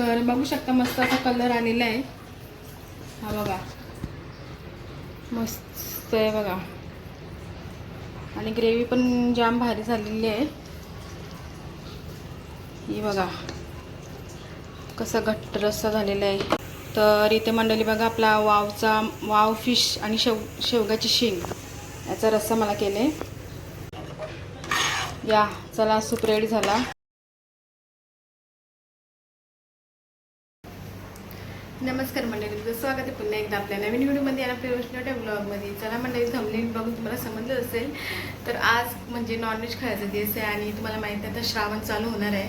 तर बघू शकता मस्त असा कलर आलेला आहे. हा बघा. मस्त आहे बघा. आणि ग्रेव्ही पण जाम भारी झालेली आहे. ही बघा. कसा घट्ट रस्सा झालेला आहे. तर इथे मंडळी बघा आपला वावचा वाव फिश आणि शेव शेवगाची शेंग. याचा रस्सा मला केले या चला सूप रेडी झाला. नमस्कार मंडळी तुझं स्वागत आहे पुन्हा एकदा आपल्या नवीन व्हिडिओमध्ये आणि आपल्या वैष्णवट्या ब्लॉगमध्ये चला मंडळी थंबली बघून तुम्हाला समजलं असेल तर आज म्हणजे नॉनव्हेज खायचा दिवस आहे आणि तुम्हाला माहिती आहे आता श्रावण चालू होणार आहे.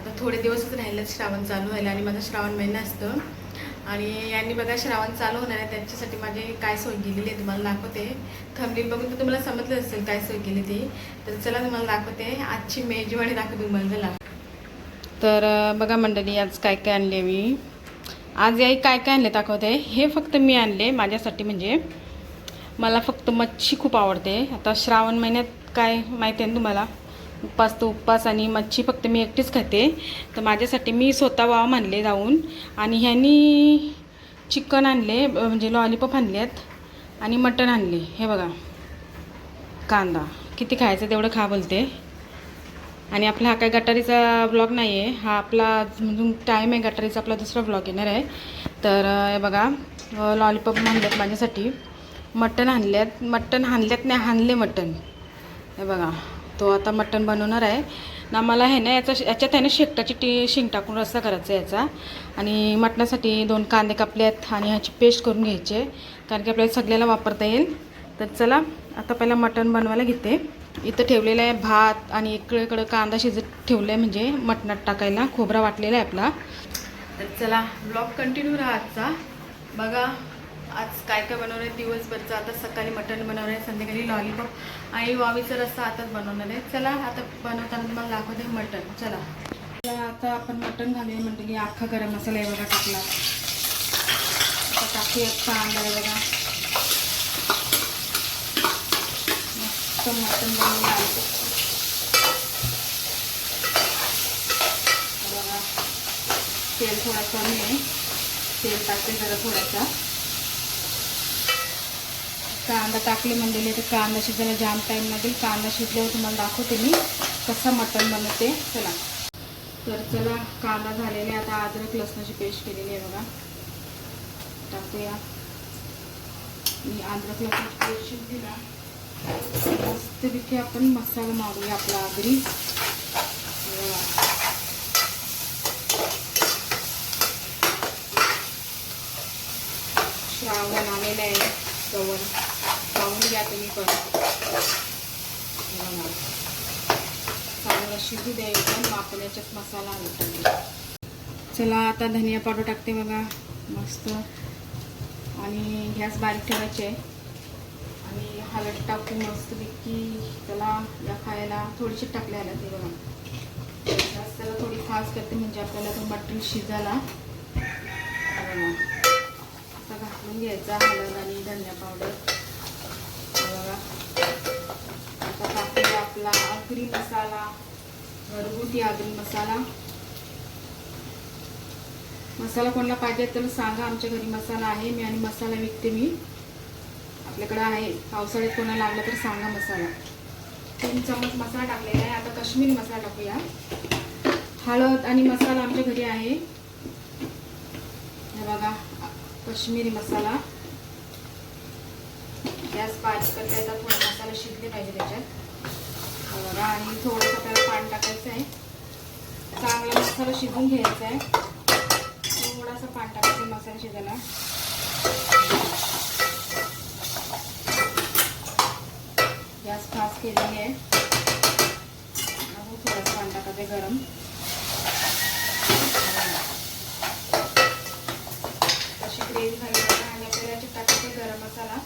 आता थोडे दिवसच राहिलंच श्रावण चालू व्हायला आणि माझा श्रावण महिना असतो. आणि यांनी बघा श्रावण चालू होणार आहे त्यांच्यासाठी माझे काय सोय केलेली आहे तुम्हाला दाखवते. थंबली बघून तर तुम्हाला समजलं असेल काय सोय केली ती. तर चला तुम्हाला दाखवते आजची मेजवाणी दाखवते तुम्हाला चला. तर बघा मंडळी आज काय काय आणले मी. आज आई काय काय आणले दाखवते. हे फक्त मी आणले. माझ्यासाठी म्हणजे मला फक्त मच्छी खूप आवडते. आता श्रावण महिन्यात काय माहिती आहे ना तुम्हाला? उपास तो उपवास आणि मच्छी फक्त मी एकटीच खाते. तर माझ्यासाठी मी स्वतः वाव मानले जाऊन. आणि ह्यांनी चिकन आणले म्हणजे लॉलीपॉप आणले आहेत आणि मटण आणले. हे बघा. कांदा. किती खायचं तेवढं खा बोलते. आणि आपला हा काय गटारीचा ब्लॉग नाही आहे हा आपला म्हणजे टाईम आहे गटारीचा आपला दुसरा ब्लॉग येणार आहे. तर हे बघा लॉलीपॉप आणलेत माझ्यासाठी. मटण आणल्यात मटण आणल्यात नाही आणले मटण हे बघा तो आता मटण बनवणार आहे. ना मला हे ना याचा याच्यात आहे ना शेकटाची टी शेंग टाकून रस्सा करायचा आहे याचा. आणि मटणासाठी दोन कांदे कापले आहेत आणि ह्याची पेस्ट करून घ्यायची कारण की आपल्याला सगळ्याला वापरता येईल. तर चला आता पहिला मटण बनवायला घेते. इथं ठेवलेलं आहे भात आणि इकडे इकडं कांदा शिजत ठेवलं आहे म्हणजे मटणात टाकायला. खोबरा वाटलेला आहे आपला. तर चला ब्लॉग कंटिन्यू राहा आजचा. बघा आज काय काय बनवणार आहे दिवसभरचं. आता सकाळी मटण बनवणार आहे संध्याकाळी लॉलीपॉप. आणि वावीचा रस्सा आताच बनवणार आहे. चला आता बनवताना तुम्हाला दाखवते मटण. चला. चला, आता आपण मटण घालूया की अख्खा गरम मसाला आहे बघा टाकला. आता टाकूया कांदा आहे बघा. मस्त मटण बनवून आणतो बघा तेल थोडा कमी आहे तेल टाकते जरा थोडासा कांदा टाकले म्हणजे तर कांदा शिजायला जाम टाईम लागेल कांदा शिजल्यावर तुम्हाला दाखवते मी. कसं मटण बनवते चला तर चला कांदा झालेला आहे आता अद्रक लसणाची पेस्ट केलेली आहे बघा. टाकूया मी अद्रक लसणाची पेस्ट शिजली ना. मस्तपैकी आपण मसाला मारूया आपला आगरी. श्रावण आलेलं आहे. जवळ पाहून घ्या तुम्ही पण. चांगला चांगलं शिजू द्या एकदम मग आपण याच्यात मसाला घालतो चला आता धनिया पावडर टाकते बघा. मस्त. आणि गॅस बारीक ठेवायचे आहे. आणि टाकू मस्त पैकी त्याला या खायला थोडीशी टाकल्या आल्या ते बघा. त्याला थोडी खास करते म्हणजे आपल्याला तो मटण शिजायला. असा घालून घ्यायचा हळद आणि धनिया पावडर बघा. आता टाकूया आपला आगरी मसाला घरगुती आगरी मसाला. मसाला कोणाला पाहिजे तर सांगा आमच्या घरी मसाला आहे. मी आणि मसाला विकते मी. आपल्याकडं आहे. पावसाळ्यात कोणा लागला तर सांगा मसाला. तीन चमच मसाला टाकलेला आहे. आता काश्मीरी मसाला टाकूया. हळद आणि मसाला आमच्या घरी आहे. हे बघा काश्मीरी मसाला. गॅस पाच करता. येतात थोडा मसाला शिजले पाहिजे त्याच्यात. बघा आणि थोडंसं त्याला पाणी टाकायचं आहे. चांगला मसाला शिजून घ्यायचा आहे. थोडासा पाणी टाकायचं मसाला शिजायला. गॅस केलेली आहे. अजून थोडंसं पाणी टाकायचं आहे गरम. अशी ग्रेव्ही झाली बघा. आणि आपल्याला याच्यात टाकायचं गरम मसाला.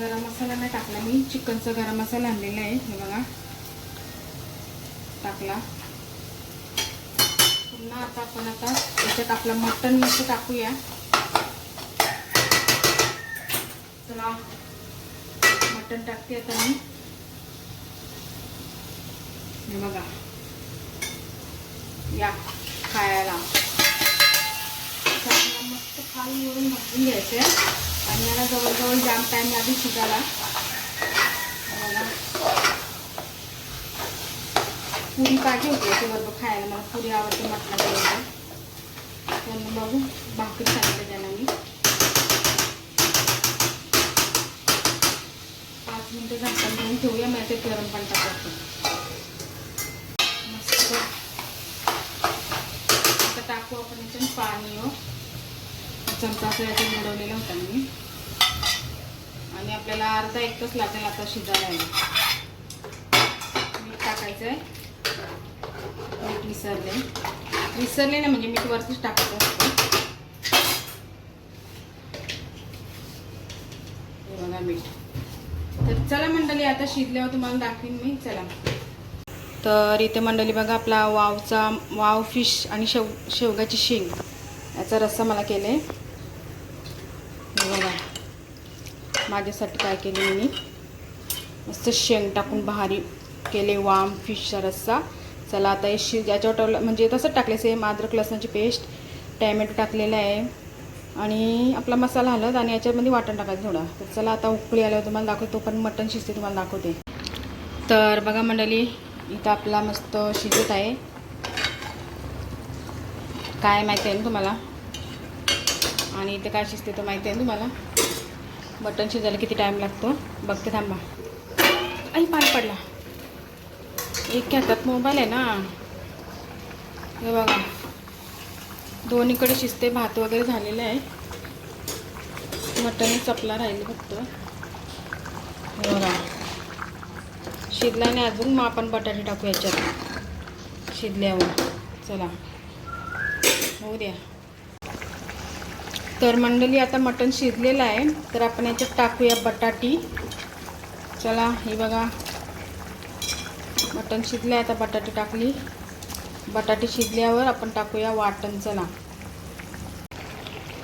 गरम मसाला नाही टाकला मी. चिकनचा गरम मसाला आणलेला आहे. हे बघा. टाकला. पुन्हा आता आपण आता याच्यात आपलं मटण मस्त टाकूया. चला. मटण टाकते आता मी. हे बघा. या खायला. मस्त खाली वरून भाजून घ्यायचे. आणि याला जवळजवळ जाम टाईम लागेल शिकायला पुरी पाहिजे होती याच्या खायला. मला पुरी आवडते मटणाच्या तर. बघू. भाकरी सांगितलं त्यांना मी. पाच मिनटं झाकण घेऊन ठेवूया मी ते गरम पण टाकायचं मस्त. आता टाकू आपण याच्यात पाणी हो. चमचा असं याच्यात बुडवलेला होता मी. आणि आपल्याला अर्धा एक तास लागेल आता शिजायला. मीठ टाकायचं आहे मीठ विसरले. विसरले ना म्हणजे मीठ वरतीच टाकायचं असतं. बघा मीठ. चला मंडळी आता शिजल्यावर तुम्हाला दाखवीन मी. चला. तर इथे मंडळी बघा आपला वावचा वाव फिश आणि शेव शेवगाची शेंग. याचा रस्सा मला केले. आहे बघा. माझ्यासाठी काय केले मी? मस्त शेंग टाकून भारी केले वाम फिशचा रस्सा. चला आता हे शि याच्यावर टवलं म्हणजे तसंच टाकले सेम अद्रक लसणाची पेस्ट. टॅमॅटो टाकलेला आहे. आणि आपला मसाला हलत आणि याच्यामध्ये वाटण टाकायचं थोडं. तर चला आता उकळी आल्यावर तुम्हाला दाखवतो पण मटण शिजते तुम्हाला दाखवते. तर बघा मंडळी इथं आपला मस्त शिजत आहे. काय माहिती आहे ना तुम्हाला? आणि इथे काय शिजते तर माहिती आहे ना तुम्हाला? मटण शिजायला किती टाईम लागतो? बघते थांबा. आई पाणी पडला. एक हातात मोबाईल आहे ना. हे बघा. दोन्हीकडे शिजते भात वगैरे झालेलं आहे. मटण चपला राहिले फक्त. हे शिजला नाही अजून मग आपण बटाटे टाकू याच्यात. शिजल्यावर. चला. होऊ द्या. तर मंडळी आता मटण शिजलेलं आहे. तर आपण याच्यात टाकूया बटाटी. चला हे बघा. मटण शिजलं आहे आता बटाटी टाकली. बटाटे शिजल्यावर आपण टाकूया वाटण चला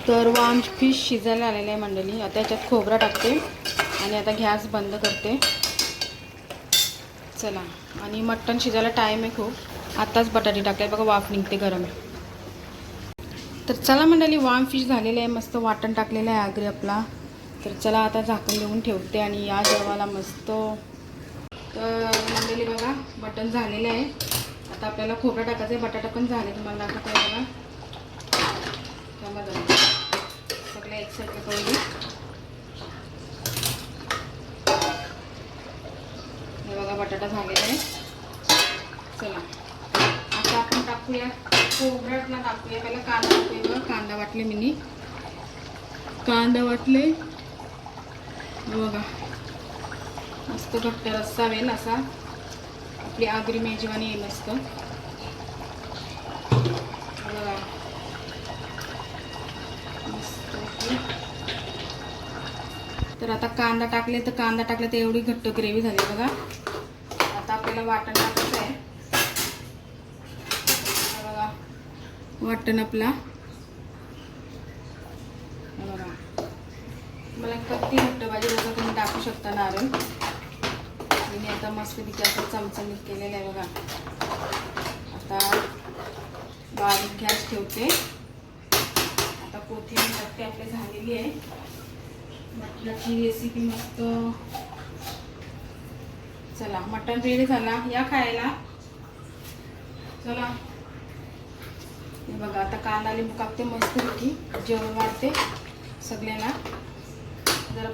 तर वाम फिश शिजायला आलेलं आहे मंडळी. आता याच्यात खोबरा टाकते आणि आता गॅस बंद करते. चला. आणि मटण शिजायला टाईम आहे खूप. आत्ताच बटाटे टाकले. बघा वाफ निघते गरम. तर चला मंडळी वाम फिश झालेलं आहे. मस्त वाटण टाकलेलं आहे आगरी आपला. तर चला आता झाकण देऊन ठेवते आणि या जेवाला मस्त. तर मंडळी बघा बटन झालेलं आहे. आता आपल्याला खोबरं टाकायचं आहे बटाटा पण झाले तुम्हाला दाखवता आहे बघा त्यामध्ये सगळे सगळं एक साईडला दे हे बघा बटाटा झालेला आहे. चला. आता आपण टाकूया खोबऱ्यातला टाकूया पहिला कांदा टाकूया बघा. कांदा वाटले मिनी. कांदा वाटले. हे बघा. मस्त घट्ट रस्सा वेल असा. आपली आगरी मेजवानी येईल मस्त बघा. तर आता कांदा टाकले तर कांदा टाकले तर एवढी घट्ट ग्रेव्ही झाली बघा. आता आपल्याला वाटण टाकायचं आहे. बघा. वाटण आपला. बघा. मला कत्ती घट्ट पाहिजे जसं तुम्ही टाकू शकता नारळ. मी आता मस्त तिथे असं चमचमीत केलेलं आहे बघा. आता बारीक गॅस ठेवते. आता कोथिंबीर टाकते आपली झालेली आहे. म्हटलं की रेसिपी मस्त. चला मटण रेडी झाला. या खायला. चला. हे बघा आता कांदा लिंबू कापते मस्त होती जेवण वाढते सगळ्यांना. जरा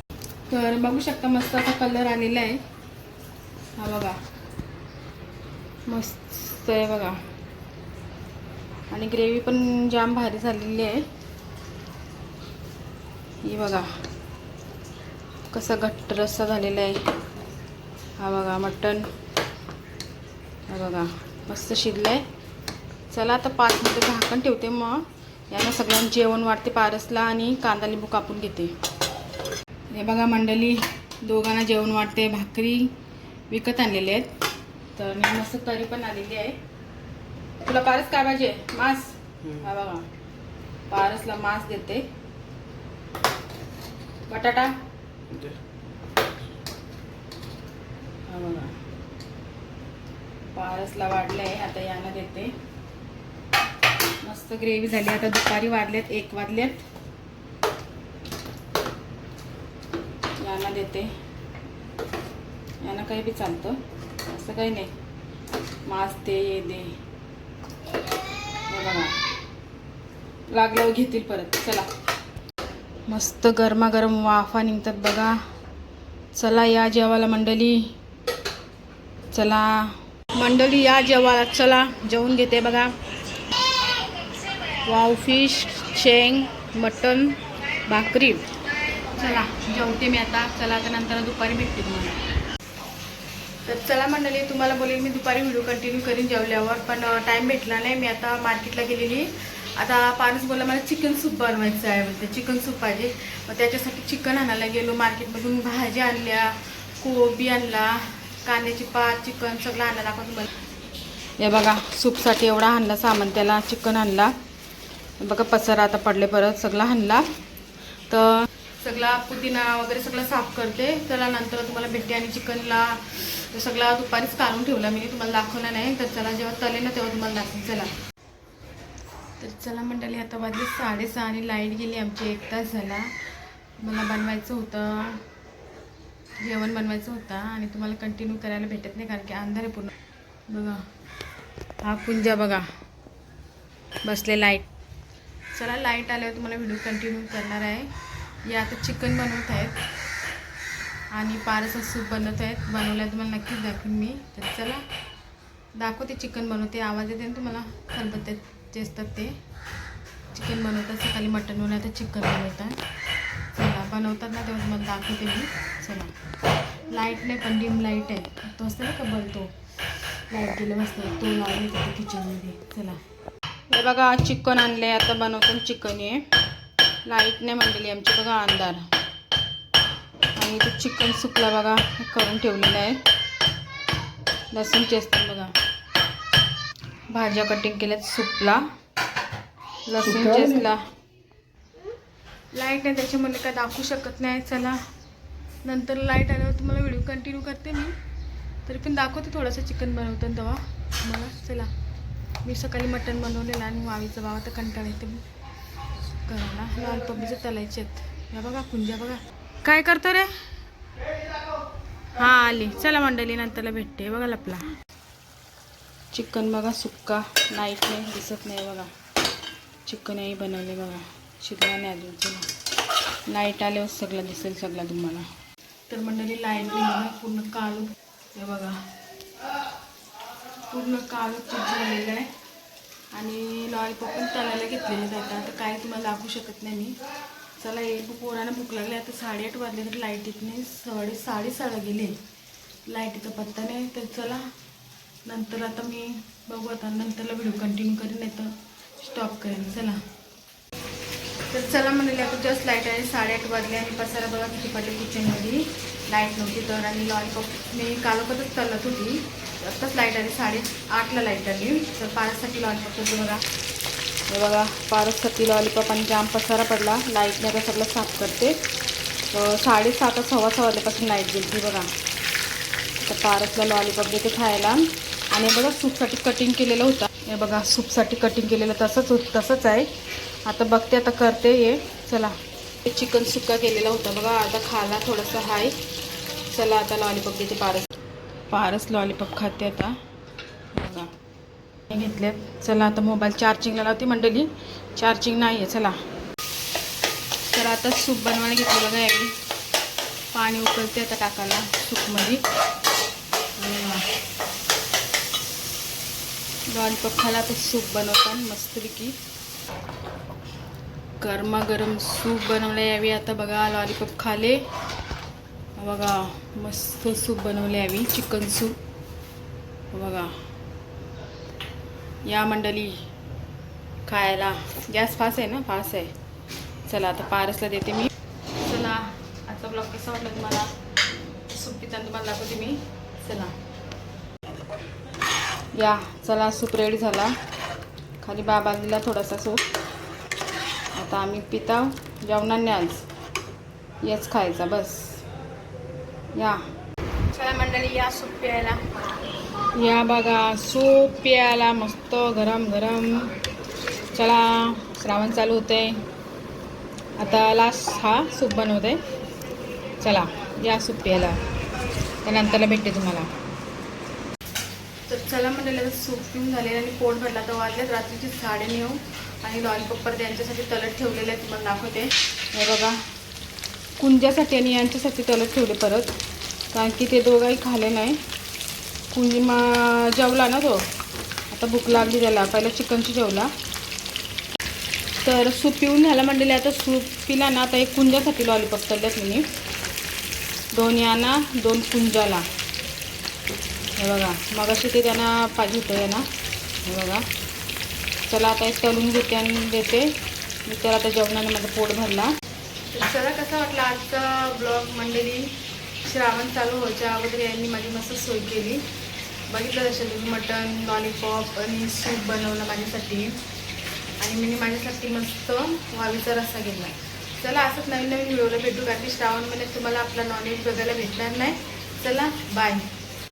तर बघू शकता मस्त असा कलर आलेला आहे. हा बघा. मस्त आहे बघा. आणि ग्रेव्ही पण जाम भारी झालेली आहे. ही बघा. कसा घट्ट रस्सा झालेला आहे. हा बघा मटण. हा बघा मस्त शिजलं आहे चला आता पाच मिनटं झाकण ठेवते मग. यानं सगळ्यांना जेवण वाढते पारसला आणि कांदा लिंबू कापून घेते. हे बघा मंडळी दोघांना जेवण वाढते भाकरी. विकत आणलेले आहेत. तर मी मस्त तरी पण आलेली आहे. तुला पारस काय पाहिजे? मांस? हा बघा. पारसला मांस देते. बटाटा? हा बघा. पारसला वाढलंय आता यांना देते. मस्त ग्रेव्ही झाली. आता दुपारी वाजलेत एक वाजलेत यांना देते. यांना काही बी चालतं. असं काही नाही. मास दे ये दे. बघा. लागल्यावर घेतील परत. चला. मस्त गरमागरम वाफा निघतात बघा. चला या जेवायला मंडळी. चला. मंडळी या जेवायला. चला. जेवून घेते बघा. वाव फिश शेंग मटन भाकरी. चला. जेवते मी आता. चला आता नंतर दुपारी भेटते तुम्हाला. तर चला मंडळी तुम्हाला बोलेल मी दुपारी व्हिडिओ कंटिन्यू करीन जेवल्यावर पण टाईम भेटला नाही. मी आता मार्केटला गेलेली. आता पारस बोलला मला चिकन सूप बनवायचं आहे. बोलते चिकन सूप पाहिजे. मग त्याच्यासाठी चिकन आणायला गेलो. मार्केटमधून भाज्या आणल्या कोबी आणला कांद्याची पात चिकन सगळं आणायला दाखवा तुम्हाला. हे बघा सूपसाठी एवढा आणला सामान त्याला चिकन आणला. बघा पसरा आता पडले परत सगळा आणला. तर सगळा पुदिना वगैरे सगळं साफ करते. त्याला नंतर तुम्हाला भेटते आणि चिकनला सगळा दुपारीच काढून ठेवला. मी तुम्हाला दाखवलं नाही. तर चला जेव्हा तले ना तेव्हा तुम्हाला दाखवेन. चला. तर चला मंडळी आता वाजले साडेसहा आणि लाइट गेली आमची. एक तास झाला. मला बनवायचं होतं. जेवण बनवायचं होतं आणि तुम्हाला कंटिन्यू करायला भेटत नाही कारण की अंधार आहे पूर्ण. बघा. हा पुंजा बघा. बसले लाइट. चला लाइट आल्यावर तुम्हाला व्हिडिओ कंटिन्यू करणार आहे. या आता चिकन बनवत आहेत. आणि पारसा सूप बनवत आहेत. बनवल्या तुम्हाला नक्कीच दाखवीन मी. तर चला दाखवते चिकन बनवते. आवाज येते ना तुम्हाला? खलबत्त्यात जे असतात ते. चिकन बनवतात सकाळी मटण बनवतात चिकन बनवतात. चला बनवतात ना तेव्हा तुम्हाला दाखवते मी. चला. लाइट नाही पण डिम लाइट आहे. तो असतो ना का बलतो लाइट गेलं मस्त तो लावून येतो किचनमध्ये चला. हे बघा चिकन आणले आता बनवतो चिकन आहे लाइट नाही म्हणलेली आमची बघा अंधार. आणि ते चिकन सुकला बघा करून ठेवलेलं आहे. लसूण चेस्तात बघा. भाज्या कटिंग केल्यात सुपला लसूण चेसला लाइट नाही त्याच्यामध्ये काय दाखवू शकत नाही. चला नंतर लाइट आल्यावर तुम्हाला व्हिडिओ कंटिन्यू करते मी. तरी पण दाखवते थोडंसं चिकन बनवतं तेव्हा. मला चला. मी सकाळी मटण बनवलेलं आणि वावीचा भाव तर कंटाळा येते करायला लाल पब्बीचं तलायचे आहेत. या बघा कुंजा बघा. काय करतो रे? हां आली. चला मंडळी नंतरला भेटते. बघा लपला. चिकन बघा सुक्का. नाईट नाही दिसत नाही बघा. चिकन बनवले बघा. शिकला नाही अजून चला. लाइट आल्यावर सगळं दिसेल सगळं तुम्हाला. तर मंडळी लाइट बघा पूर्ण काळू हे बघा. पूर्ण काळू चिप झालेलं आहे. आणि लॉलीपॉप पण तळायला घेतलेले जातात. आता काय तुम्हाला दाखवू शकत नाही मी. चला एक पोरानं भूक लागली. आता साडेआठ वाजले तर लाइट येत नाही साडे साडेसाडा गेले. लाईटीचा पत्ता नाही तर चला. नंतर आता मी बघू आता. नंतरला व्हिडिओ कंटिन्यू करेन नाही तर स्टॉप करेन. चला. तर चला म्हणाले आता जस्ट लाइट आहे. साडेआठ वाजले आणि पसारा बघा किती पाटील किचनमध्ये लाइट नव्हती तर आणि लॉलीपॉप मी कालोपतच चालत होती. आत्ताच लाइट आली साडे आठला लाइट आली. तर पारससाठी लॉलीपॉप होतं बघा हे बघा पारससाठी लॉलीपॉप आणि जाम पसारा पडला. लाईटने आता सगळं साफ करते. साडेसात सव्वा सहा वाजल्यापासून लाइट गेली बघा. तर पारसला लॉलीपॉप देते खायला. आणि बघा सूपसाठी कटिंग केलेलं होतं. हे बघा सूपसाठी कटिंग केलेलं तसंच होत तसंच आहे. आता बघते आता करते ये चला. चिकन सुक्का केलेला होता बघा. आता खाला थोडंसं हाय. चला आता लॉलीपॉप देते पारस फारच लॉलीपॉप खाते आता. बघा. हे घेतलेत. चला आता मोबाईल चार्जिंगला लावते मंडळी. चार्जिंग नाही आहे चला. तर आता सूप बनवायला घेतलं बघा यावेळी पाणी उकळते आता टाकायला सूपमध्ये. लॉलीपॉप खायला आता सूप बनवतात मस्तपैकी. गरमागरम सूप बनवलं यावी आता बघा लॉलीपॉप खाले. बघा मस्त सूप बनवले आम्ही चिकन सूप. बघा. या मंडळी खायला. गॅस फास आहे ना? फास आहे. चला आता पारसला देते मी. चला आजचा ब्लॉग कसा वाटला तुम्हाला? सूप पिताना तुम्हाला दाखवते मी. चला. या चला सूप रेडी झाला. खाली बाबा दिला थोडासा सूप. आता आम्ही पिता जेवणाने आज. याच खायचा बस. या. चला मंडळी या सूप प्यायला. या बघा सूप प्यायला मस्त गरम गरम. चला श्रावण चालू होते आता लास्ट हा सूप बनवते चला या सूप प्यायला. त्यानंतरला भेटते तुम्हाला. तर चला म्हणलेलं सूप पिऊन झाले आणि पोट भरला. तर वाजल्यात रात्रीची साडे नऊ आणि लॉलीपॉप परत यांच्यासाठी तलत ठेवलेले आहेत तुम्हाला दाखवते. हे बघा कुंजासाठी आणि यांच्यासाठी तलत ठेवले परत. कारण की ते दोघंही खाले नाही. कुंजीमा जेवला ना तो? आता भूक लागली त्याला. पहिला चिकनची जेवला. तर सूप पिऊन झाला म्हणलेले आता सूप पिला ना आता एक कुंजासाठी लॉलीपॉप तळल्यात मी दोन याना दोन कुंजाला हे बघा मग अशी ते त्यांना पाहिजे होतं यांना. हे बघा. चला आता एक तळून घेते आणि देते. मी तर आता जेवणाने माझं पोट भरला. चला कसा वाटला आजचा ब्लॉग मंडळी श्रावण चालू व्हायच्या अगोदर यांनी माझी मस्त सोय केली. बघितलं असेल तुम्ही मटन लॉलीपॉप आणि सूप बनवलं माझ्यासाठी. आणि मी माझ्यासाठी मस्त वावीचा रस्सा घेतला. चला असंच नवीन नवीन व्हिडिओला भेटू. कारण की श्रावण महिन्यात तुम्हाला आपला नॉनव्हेज बघायला भेटणार नाही. चला बाय